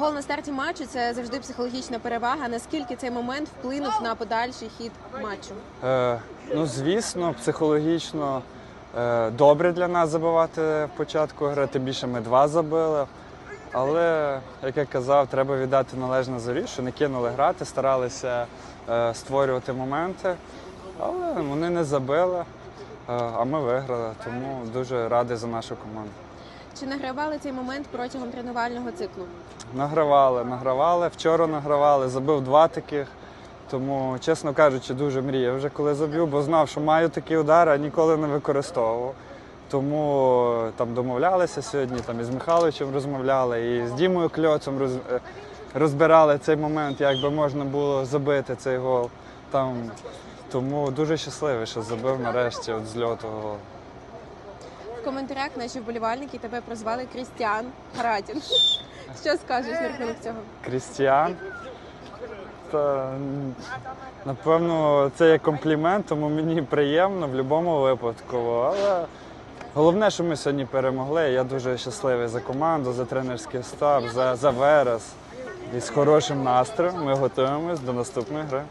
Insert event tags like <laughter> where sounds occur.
Гол на старті матчу це завжди психологічна перевага. Наскільки цей момент вплинув на подальший хід матчу? Е, ну, звісно, психологічно е, добре для нас забивати в початку гри, тим більше ми два забили. Але, як я казав, треба віддати належне зорі, що не кинули грати, старалися е, створювати моменти, але вони не забили, е, а ми виграли. Тому дуже радий за нашу команду. Чи награвали цей момент протягом тренувального циклу? Награвали, награвали. Вчора награвали, забив два таких. Тому, чесно кажучи, дуже мріяв вже коли заб'ю, бо знав, що маю такі удари, а ніколи не використовував. Тому там домовлялися сьогодні, там із Михайловичем розмовляли, і з Дімою Кльоцем роз, розбирали цей момент, як би можна було забити цей гол. Там, тому дуже щасливий, що забив нарешті от з льоту гол. В коментарях наші вболівальники тебе прозвали Крістіан Харатін. <laughs> Що скажеш на рахунок цього? Крістіан. Та, напевно, це є комплімент, тому мені приємно в будь-якому випадку. Але головне, що ми сьогодні перемогли. Я дуже щасливий за команду, за тренерський штаб, за, за Верес. І з хорошим настроєм ми готуємось до наступної гри.